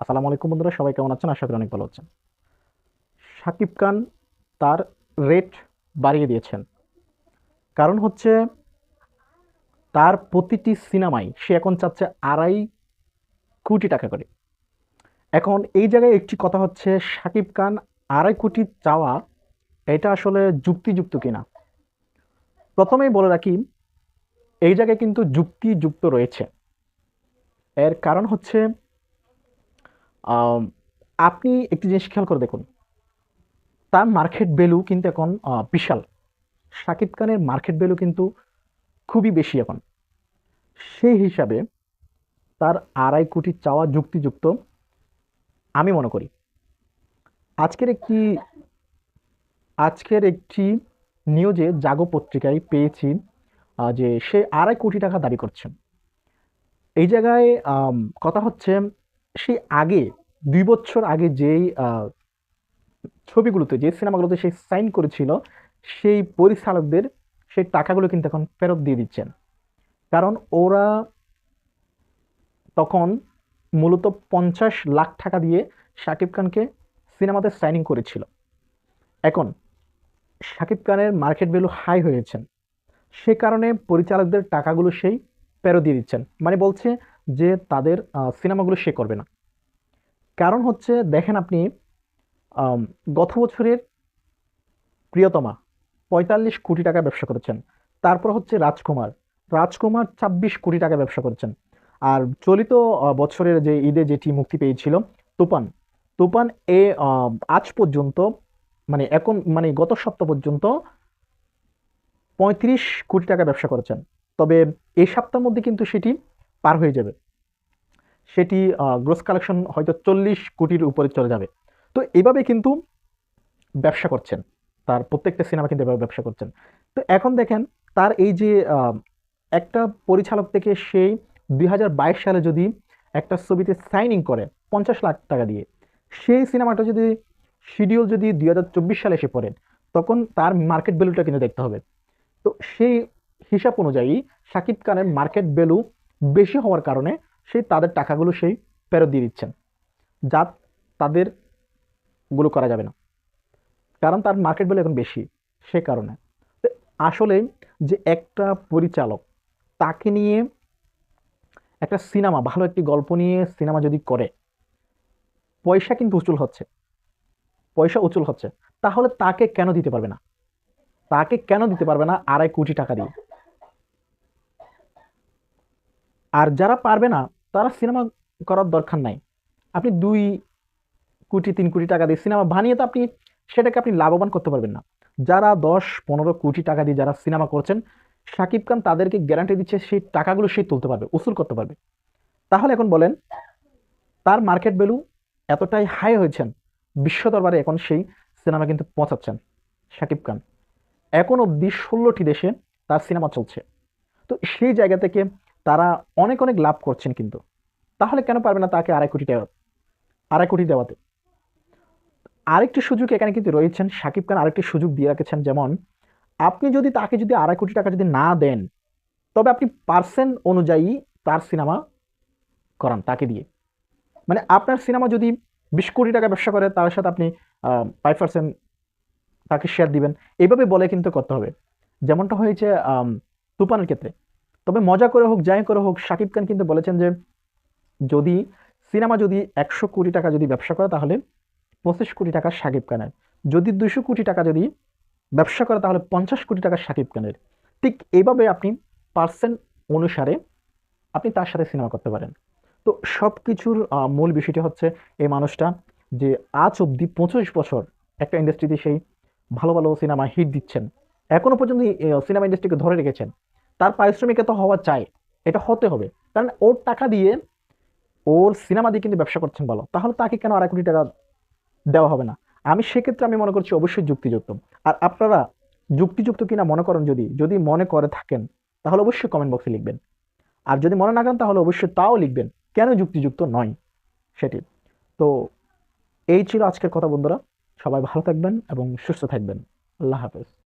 আসসালামু আলাইকুম বন্ধুরা, সবাই কেমন আছেন? আশা করি অনেক ভালো আছেন। শাকিব খান তার রেট বাড়িয়ে দিয়েছেন। কারণ হচ্ছে তার প্রতিটি সিনেমায় সে এখন চাচ্ছে আড়াই কোটি টাকা করে। এখন এই জায়গায় একটি কথা হচ্ছে শাকিব খান আড়াই কোটি চাওয়া, এটা আসলে যুক্তিযুক্ত কিনা? প্রথমেই বলে রাখি, এই জায়গায় কিন্তু যুক্তিযুক্ত রয়েছে। এর কারণ হচ্ছে আপনি একটি জিনিস খেয়াল করে দেখুন। তার মার্কেট ভ্যালু কিন্তু এখন বিশাল। শাকিব খানের মার্কেট ভ্যালু কিন্তু খুবই বেশি এখন। সেই হিসাবে তার আড়াই কোটি চাওয়া যুক্তিযুক্ত আমি মনে করি। আজকের একটি আজকের একটি নিউজে জাগো পত্রিকায় পেয়েছি যে সে আড়াই কোটি টাকা দাবি করছেন এই জায়গায় কথা হচ্ছে সেই আগে, দুই বছর আগে যেই ছবিগুলোতে, যে সিনেমাগুলোতে সে সাইন করেছিল, সেই পরিচালকদের সেই টাকাগুলো কিন্তু এখন ফেরত দিয়ে দিচ্ছেন। কারণ ওরা তখন মূলত পঞ্চাশ লাখ টাকা দিয়ে শাকিব খানকে সিনেমাতে সাইনিং করেছিল। এখন, শাকিব খানের মার্কেট ভ্যালু হাই হয়েছেন। সে কারণে পরিচালকদের টাকাগুলো সেই ফেরত দিয়ে দিচ্ছেন। মানে বলছে যে তাদের সিনেমাগুলো সে করবে না। কারণ হচ্ছে, দেখেন আপনি গত বছরের প্রিয়তমা পঁয়তাল্লিশ কোটি টাকা ব্যবসা করেছেন। তারপর হচ্ছে রাজকুমার। রাজকুমার ছাব্বিশ কোটি টাকা ব্যবসা করেছেন। আর চলিত বছরের যে ঈদে যেটি মুক্তি পেয়েছিল, তুফান। তুফান এ আজ পর্যন্ত মানে এখন মানে গত সপ্তাহ পর্যন্ত পঁয়ত্রিশ কোটি টাকা ব্যবসা করেছেন। তবে এই সপ্তাহের মধ্যে কিন্তু সেটি পার হয়ে যাবে। সেটি গ্রোস কালেকশন হয়তো চল্লিশ কোটির উপরে চলে যাবে। তো এইভাবে কিন্তু ব্যবসা করছেন। তার প্রত্যেকটা সিনেমা কিন্তু এভাবে ব্যবসা করছেন। তো এখন দেখেন, তার এই যে একটা পরিচালক থেকে সেই দুই হাজার বাইশ সালে যদি একটা ছবিতে সাইনিং করে পঞ্চাশ লাখ টাকা দিয়ে, সেই সিনেমাটা যদি শিডিউল যদি দুই হাজার চব্বিশ সালে এসে পড়ে, তখন তার মার্কেট ভ্যালুটা কিন্তু দেখতে হবে। তো সেই হিসাব অনুযায়ী শাকিব খানের মার্কেট ভ্যালু বেশি হওয়ার কারণে সেই তাদের টাকাগুলো সেই ফেরত দিয়ে দিচ্ছেন, যা তাদেরগুলো করা যাবে না। কারণ তার মার্কেট ভ্যালু এখন বেশি, সে কারণে। আসলে যে একটা পরিচালক, তাকে নিয়ে একটা সিনেমা ভালো একটি গল্প নিয়ে সিনেমা যদি করে, পয়সা কিন্তু উচুল হচ্ছে। পয়সা উচুল হচ্ছে। তাহলে তাকে কেন দিতে পারবে না? তাকে কেন দিতে পারবে না আড়াই কোটি টাকা দিয়ে? আর যারা পারবে না, তারা সিনেমা করার দরকার নাই। আপনি দুই কোটি, তিন কোটি টাকা দিয়ে সিনেমা বানিয়ে তো আপনি সেটাকে আপনি লাভবান করতে পারবেন না। যারা দশ, পনেরো কোটি টাকা দিয়ে যারা সিনেমা করছেন, শাকিব খান তাদেরকে গ্যারান্টি দিচ্ছে সেই টাকাগুলো সে তুলতে পারবে, উসুল করতে পারবে। তাহলে এখন বলেন, তার মার্কেট ভ্যালু এতটাই হাই হয়েছেন, বিশ্ব দরবারে এখন সেই সিনেমা কিন্তু পৌঁছাচ্ছেন শাকিব খান। এখন অবধি ষোলোটি দেশে তার সিনেমা চলছে। তো সেই জায়গা থেকে তারা অনেক অনেক লাভ করছেন কিন্তু। তাহলে কেন পারবে না তাকে আড়াই কোটি টাকা, আড়াই কোটি দেওয়াতে? আরেকটি সুযোগ এখানে কিন্তু রয়েছেন শাকিব খান আরেকটি সুযোগ দিয়ে রেখেছেন, যেমন আপনি যদি তাকে যদি আড়াই কোটি টাকা যদি না দেন, তবে আপনি পার্সেন্ট অনুযায়ী তার সিনেমা করান তাকে দিয়ে। মানে আপনার সিনেমা যদি বিশ কোটি টাকা ব্যবসা করে, তার সাথে আপনি ফাইভ পার্সেন্ট তাকে শেয়ার দিবেন এইভাবে বলে কিন্তু করতে হবে। যেমনটা হয়েছে তুফানের ক্ষেত্রে। তবে মজা করে হোক, যাই করে হোক, শাকিব খান কিন্তু বলেছেন যে যদি সিনেমা যদি একশো কোটি টাকা যদি ব্যবসা করে, তাহলে পঁচিশ কোটি টাকা শাকিব খানের। যদি দুশো কোটি টাকা যদি ব্যবসা করে, তাহলে পঞ্চাশ কোটি টাকা শাকিব খানের। ঠিক এইভাবে আপনি পার্সেন্ট অনুসারে আপনি তার সাথে সিনেমা করতে পারেন। তো সব কিছুর মূল বিষয়টি হচ্ছে এই মানুষটা যে আজ অবধি পঁচিশ বছর একটা ইন্ডাস্ট্রিতে সেই ভালো ভালো সিনেমা হিট দিচ্ছেন। এখনও পর্যন্ত সিনেমা ইন্ডাস্ট্রিকে ধরে রেখেছেন। তার পারিশ্রমিক এত হওয়া চাই, এটা হতে হবে। কারণ ওর টাকা দিয়ে ওর সিনেমা দিয়ে কিন্তু ব্যবসা করছেন ভালো, তাহলে তাকে কেন আড়াই কোটি টাকা দেওয়া হবে না? আমি সেক্ষেত্রে আমি মনে করছি অবশ্যই যুক্তিযুক্ত। আর আপনারা যুক্তিযুক্ত কিনা মনে করেন যদি যদি মনে করে থাকেন, তাহলে অবশ্যই কমেন্ট বক্সে লিখবেন। আর যদি মনে না করেন, তাহলে অবশ্যই তাও লিখবেন, কেন যুক্তিযুক্ত নয়? সেটি। তো এই ছিল আজকের কথা বন্ধুরা। সবাই ভালো থাকবেন এবং সুস্থ থাকবেন। আল্লাহ হাফেজ।